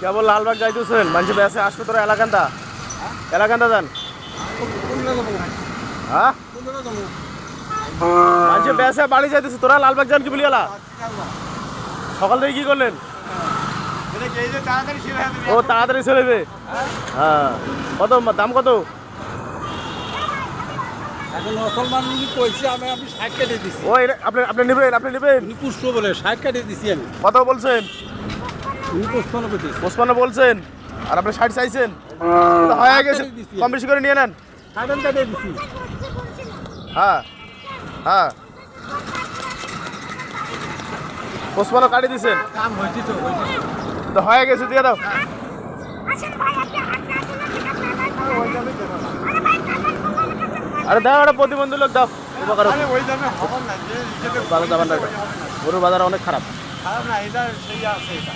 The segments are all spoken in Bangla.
কেবল লালবাগ যাইতেছেন মানুষ বেসে আসবে তোরা এলাকান্তা এলাকান্তা যান। হ্যাঁ? মানুষ বেসে বাড়ি যাইতেছে। তোরা লালবাগ যান কি বলি এলা সকাল থেকে কি করলেন? ও তাড়াতাড়ি চলে যাবে। হ্যাঁ। কত দাম কত? এখন মুসলমান কইছে আমি আমি ষাট কেটে দিছি। ও আপনি আপনি নেবেন আপনি নেবেন। পুষ্ট বলে ষাট কেটে দিছি আমি। কত বলছেন? পঁচপান্ন বলছেন আর আপনি ষাট চাইছেন। হয়ে গেছে কম বেশি করে নিয়ে নেন। হ্যাঁ হ্যাঁ। পঁচপান্ন কাটি দিছেন। তো হয়ে গেছে দিয়ে দাও। আরে দাও একটা প্রতিবন্ধী লোক দাও। উপকার গরুর বাজার অনেক খারাপ।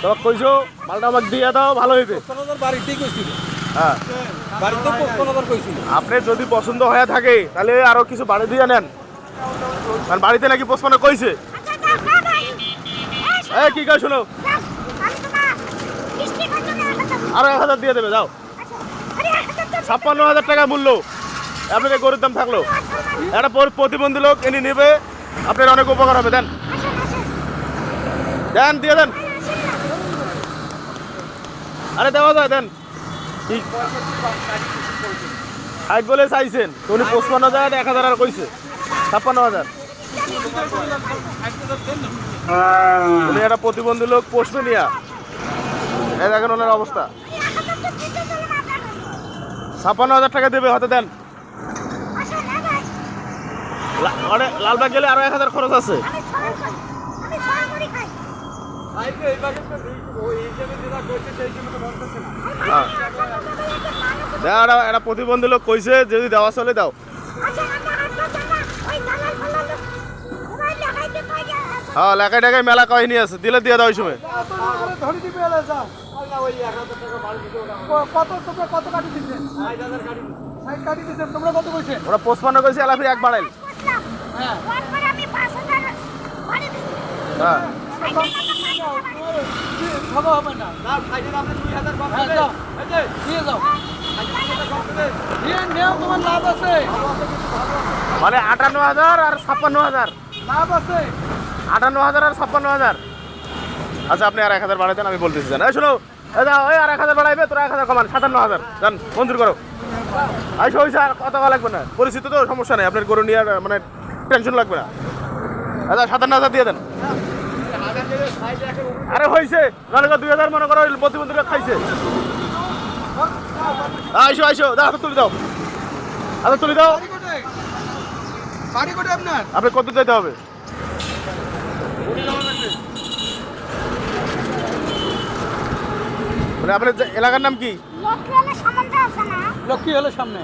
তোমাকে কইছো মালটা আমাকে দিয়ে দাও ভালো হইবে। বাড়িতেই কইছিল হ্যাঁ। বাড়িতে কইছিল। আপনি যদি পছন্দ হয়ে থাকে তাহলে আরও কিছু বাড়ি দিয়ে নেন। কারণ বাড়িতে নাকি পঁচপান্ন কইছে? আচ্ছা এ কি কয় শোনো? আরও এক হাজার দিয়ে দেবে যাও। আচ্ছা ছাপ্পান্ন হাজার টাকা মূল্য। আপনাদের গরুর দাম থাকল। একটা পর- প্রতিবন্ধী লোক এনে নেবে। আপনার অনেক উপকার হবে দেন। দেন, দিয়ে দেন। আরে দেওয়া যায়, দেন। ষাট বলে চাইছেন উনি পঁচপান্ন হাজার, এক হাজার আর কইছে। ছাপ্পান্ন হাজার। উনি একটা প্রতিবন্ধী লোক, পোষবে নিয়া এই দেখেন ওনার অবস্থা। ছাপ্পান্ন হাজার টাকা দেবে হয়তো দেন। মানে লালবাগ গেলে আরও এক হাজার খরচ আছে। একটা একটা প্রতিবন্ধী লোক কইছে যদি দেওয়া চলে দাও। আচ্ছা পাই না হ্যাঁ লেখায় টেখায় মেলা কাহিনী আছে। দিলে দিয়ে দাও ওই সময়। ওরা। কইছে? এলাফি এক বাড়াইল। হ্যাঁ হ্যাঁ। হবে মানে আটান্ন হাজার আর ছাপ্পান্ন হাজার। লাভ আছে আটান্ন হাজার আর ছাপ্পান্ন হাজার। আচ্ছা আপনি আর এক হাজার বাড়াইতেন, আমি বলতেছি জান। শোনো ওই আর এক হাজার বাড়াইবে, তোরা এক হাজার কমান, সাতান্ন হাজার। জান, মঞ্জুর করো। আইসো হয়েছে আর কথা লাগবে না। পরিস্থিতি তো, সমস্যা নেই। আপনার গরু নিয়ে মানে টেনশন লাগবে না। আচ্ছা সাতান্ন হাজার দিয়ে দেন। আরে হয়েছে। নাহলে দুই হাজার মনে করো ওই প্রতিবন্ধীরা খাইছে। আইসো আইসো। দাও তুলে দাও। হাতে তুলে দাও। বাড়ি কোথায় আপনার আপনি কত যেতে হবে? মানে আপনার এলাকার নাম কি? লক্ষ্মী হলে সামন্ত আছে না? লক্ষ্মী হলো সামনে।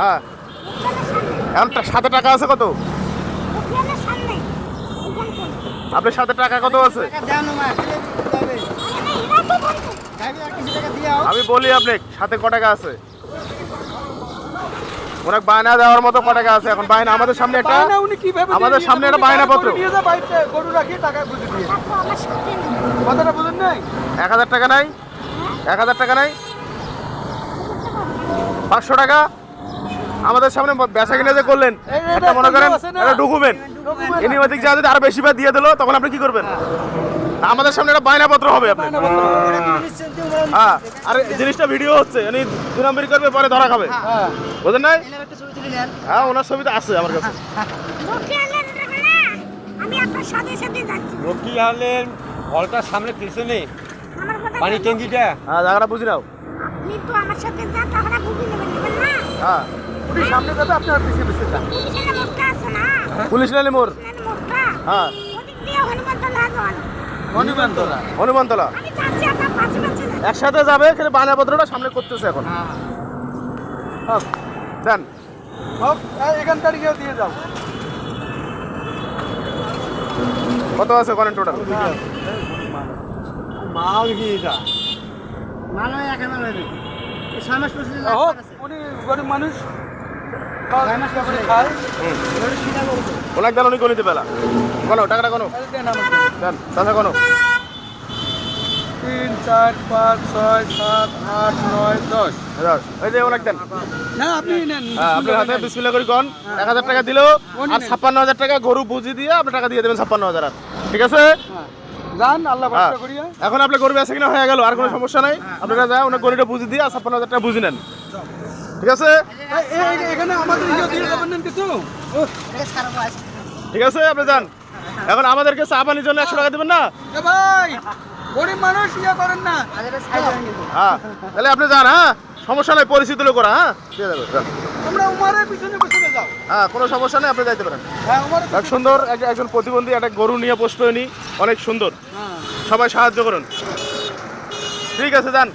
হ্যাঁ। এখন সাথে টাকা আছে কত লক্ষ্মী হলে সামনে ওখান কোন আপনার সাথে টাকা কত আছে? আমি বলি আপনি সাথে ক টাকা আছে? অনেক বায়না দেওয়ার মতো ক টাকা আছে? এখন বায়না আমাদের সামনে একটা বায়না উনি কীভাবে আমাদের সামনে একটা বায়না পত্র। নিয়ে যা বাড়িতে গরু রাখি টাকা বুঝে দিয়ে। তারপর আমার সাথে নেই। কথাটা বুঝেন নাই? এক হাজার টাকা নাই? এক হাজার টাকা নাই? পাঁচশো টাকা? আমাদের সামনে বেচা কিনে যে করলেন একটা মনে করেন একটা ডকুমেন্ট। ইনি ওদিক যা যদি আরও বেশি বার দিয়ে দিলো তখন আপনি কি করবেন? আমাদের সামনে একটা বায়না পত্র হবে আপনার হ্যাঁ আর জিনিসটা ভিডিও হচ্ছে উনি দু নম্বরই করবে পরে ধরা খাবে। হ্যাঁ। বুঝলেন নাই? হ্যাঁ ওনার ছবি তো আছে আমার কাছে। লক্ষ্মী হলে নেবে না আমি আপনার সাথে সাথে যাচ্ছি লক্ষ্মী হলেন ঘরটার সামনে পিছনে পানি ট্যাঙ্কিটা। হ্যাঁ জায়গাটা বুঝি নাও। আপনি তো আমার সাথে যান তাহলে বুঝে নেবেন নেবেন না? হ্যাঁ। উনি সামনে যাবে আপনার পিছিয়ে পিছিয়ে যান। পুলিশ নালি মোর হ্যাঁ। হনুমানতলা। একসাথে যাবে এখানে বায়না পত্রটা সামনে করতেছে এখন। দেন। হোক এই এখান তারিখেও দিয়ে যাও। কত আছে করেন টোটাল মাল কি এটা? হোক উনি গরিব মানুষ। অনেক দেন উনি গণিতে পেলা কোনো টাকাটা কোনো দেন আমাকে। কোনো তিন চার পাঁচ ছয় সাত আট নয় দশ। দশ। এই যে অনেক দেন। হ্যাঁ আপনার হাতে বিসমিল্লা করি কন এক হাজার টাকা দিলো আর ছাপ্পান্ন হাজার টাকা গরু বুঝি দিয়ে আপনি টাকা দিয়ে দেবেন ছাপ্পান্ন হাজার ঠিক আছে? হ্যাঁ। যান আল্লাহ হ্যাঁ। ভরসা করিয়া। এখন আপনার গরু বেচা কিনা হয়ে গেল আর কোনো সমস্যা নাই। আপনারা যা ওনার গরুটা বুঝি দিয়ে আর ছাপ্পান্ন হাজার টাকা বুঝি নেন। ঠিক আছে? ঠিক আছে আপনি যান। এখন আমাদেরকে চা পানির জন্য একশো টাকা দেবেন না? ভাই গরিব মানুষ ইয়ে করেন না। হ্যাঁ তাহলে আপনি যান হ্যাঁ? সমস্যা নাই পরিচিত লোক ওরা হ্যাঁ? দিয়ে যাবে যান। তোমরা উমারের পিছনে পিছনে যাও। হ্যাঁ কোনো সমস্যা নেই আপনি যাইতে পারেন। হ্যাঁ এক সুন্দর এক- একজন প্রতিবন্ধী একটা গরু নিয়ে অনেক সুন্দর। হ্যাঁ। সবাই সাহায্য করুন। ঠিক আছে যান।